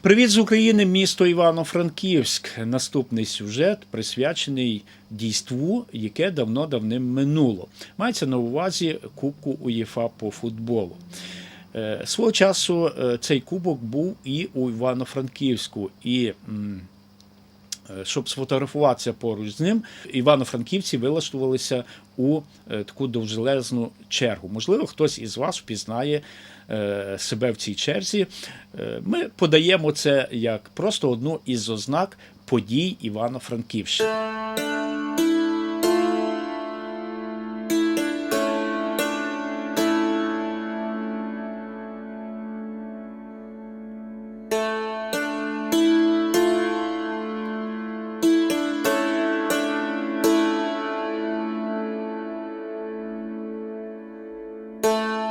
Привіт з України, місто Івано-Франківськ. Наступний сюжет присвячений дійству, яке давно-давним минуло. Мається на увазі Кубку УЄФА по футболу. Е, Свого часу е, цей кубок був і у Івано-Франківську. І щоб сфотографуватися поруч з ним, івано-франківці вилаштувалися у е, таку довжелезну чергу. Можливо, хтось із вас впізнає е, себе в цій черзі. Е, Ми подаємо це як просто одну із ознак подій Івано-Франківщини.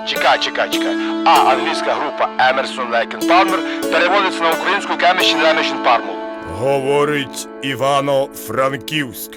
Чекай, чекай, чекай. А англійська група Emerson Lake Palmer переводиться на українську Chemistry Леміщин Пармул. Говорить Івано-Франківськ.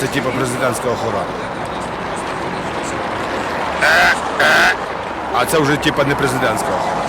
Це типа президентська охорона. А це вже типу не президентська охорона.